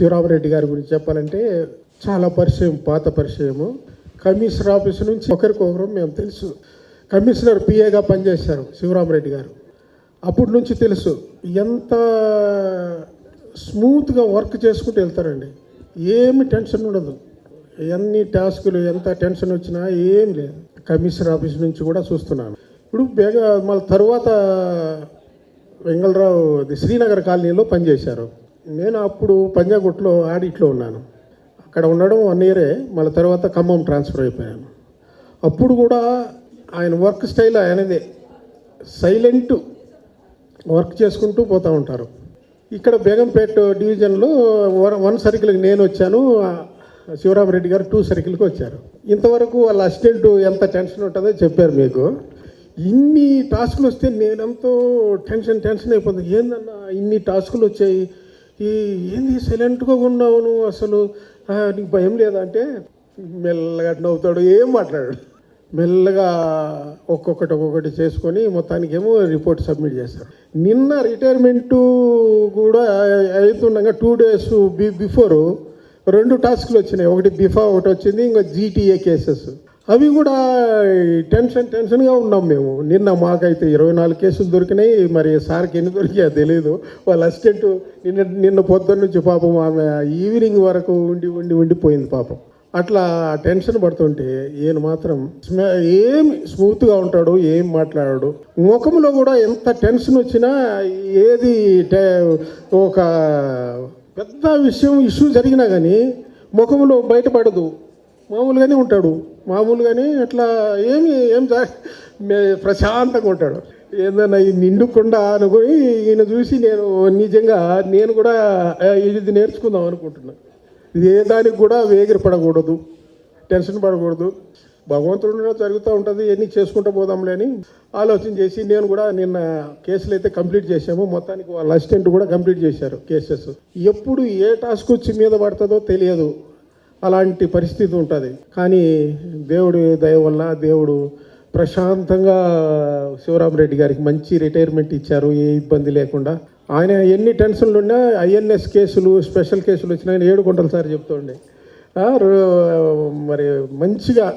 శివరామరెడ్డి గారి గురించి చెప్పాలంటే చాలా పరిచయం పాత పరిచయము. కమిషనర్ ఆఫీస్ నుంచి ఒకరికొకరు మేము తెలుసు. కమిషనర్ పిఏగా పనిచేశారు శివరామరెడ్డి గారు. అప్పటి నుంచి తెలుసు. ఎంత స్మూత్గా వర్క్ చేసుకుంటూ వెళ్తారండి. ఏమి టెన్షన్ ఉండదు. ఎన్ని టాస్కులు ఎంత టెన్షన్ వచ్చినా ఏం లేదు. కమిషనర్ ఆఫీస్ నుంచి కూడా చూస్తున్నాను. ఇప్పుడు బేగా మళ్ళీ తర్వాత వెంగళరావు శ్రీనగర్ కాలనీలో పనిచేశారు. నేను అప్పుడు పంజాగుట్లో ఆడిట్లో ఉన్నాను. అక్కడ ఉండడం వన్ ఇయరే మళ్ళీ తర్వాత ఖమ్మం ట్రాన్స్ఫర్ అయిపోయాను. అప్పుడు కూడా ఆయన వర్క్ స్టైల్ ఆయనదే. సైలెంట్ వర్క్ చేసుకుంటూ పోతూ ఉంటారు. ఇక్కడ బేగంపేట డివిజన్లో వన్ వన్ సర్కిల్కి నేను వచ్చాను. శివరామరెడ్డి గారు టూ సర్కిల్కి వచ్చారు. ఇంతవరకు వాళ్ళ అసిస్టెంట్ ఎంత టెన్షన్ ఉంటుందో చెప్పారు మీకు. ఇన్ని టాస్కులు వస్తే నేనెంతో టెన్షన్ టెన్షన్ అయిపోతుంది. ఏందన్నా ఇన్ని టాస్కులు వచ్చాయి? ఈ ఏంది సైలెంట్గా ఉన్నావు నువ్వు అసలు? నీకు భయం లేదా అంటే మెల్లగా నవ్వుతాడు ఏం మాట్లాడాడు. మెల్లగా ఒక్కొక్కటి ఒక్కొక్కటి చేసుకొని మొత్తానికి ఏమో రిపోర్ట్ సబ్మిట్ చేస్తారు నిన్న రిటైర్మెంటు కూడా అవుతుండగా టూ డేస్ బి బిఫోరు రెండు టాస్క్లు వచ్చినాయి. ఒకటి బిఫా ఒకటి వచ్చింది ఇంకా జీటీఏ కేసెస్ అవి కూడా టెన్షన్ టెన్షన్గా ఉన్నాం మేము. నిన్న మాకైతే ఇరవై నాలుగు కేసులు దొరికినాయి. మరి సార్కి ఎన్ని దొరికాయో తెలియదు వాళ్ళ అసిస్టెంట్ నిన్న నిన్న పొద్దున్న నుంచి పాపం ఆమె ఈవినింగ్ వరకు ఉండి ఉండి ఉండిపోయింది పాపం. అట్లా టెన్షన్ పడుతుంటే ఈయన మాత్రం స్మ- ఏమి స్మూత్గా ఉంటాడు ఏం మాట్లాడాడు. ముఖంలో కూడా ఎంత టెన్షన్ వచ్చినా ఏది ఒక పెద్ద విషయం ఇష్యూ జరిగినా కానీ ముఖంలో బయటపడదు. మామూలుగానే ఉంటాడు. మామూలుగానే అట్లా ఏమి ఏం జా- మే- ప్రశాంతంగా ఉంటాడు. ఏదన్నా ఈ నిండుకుండా అనుకుని ఈయన చూసి నేను నిజంగా నేను కూడా ఇది నేర్చుకుందాం అనుకుంటున్నా. ఇది ఏ దానికి కూడా వేగిరి పడకూడదు టెన్షన్ పడకూడదు. భగవంతుడు జరుగుతూ ఉంటుంది ఎన్ని చేసుకుంటూ పోదాంలే అని ఆలోచన చేసి నేను కూడా నిన్న కేసులు అయితే కంప్లీట్ చేశాము. మొత్తానికి వాళ్ళ అసిస్టెంట్ కూడా కంప్లీట్ చేశారు కేసెస్. ఎప్పుడు ఏ టాస్క్ వచ్చి మీద పడుతుందో తెలియదు. అలాంటి పరిస్థితి ఉంటుంది. కానీ దేవుడి దయ వల్ల దేవుడు ప్రశాంతంగా శివరామరెడ్డి గారికి మంచి రిటైర్మెంట్ ఇచ్చారు. ఏ ఇబ్బంది లేకుండా. ఆయన ఎన్ని టెన్షన్లు ఉన్నా ఐఎన్ఎస్ కేసులు స్పెషల్ కేసులు వచ్చినా ఆయన ఏడు గుంటలు సార్ చెప్తుండే రో- మరి మంచిగా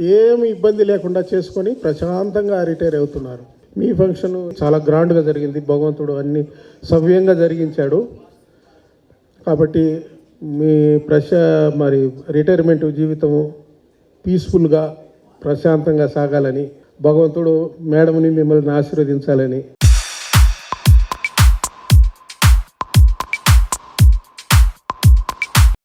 ఏమి ఇబ్బంది లేకుండా చేసుకొని ప్రశాంతంగా రిటైర్ అవుతున్నారు. మీ ఫంక్షన్ చాలా గ్రాండ్గా జరిగింది. భగవంతుడు అన్ని సవ్యంగా జరిగించాడు. కాబట్టి మీ ప్రశ మరి రిటైర్మెంట్ జీవితము పీస్ఫుల్గా ప్రశాంతంగా సాగాలని భగవంతుడు మేడంని మిమ్మల్ని ఆశీర్వదించాలని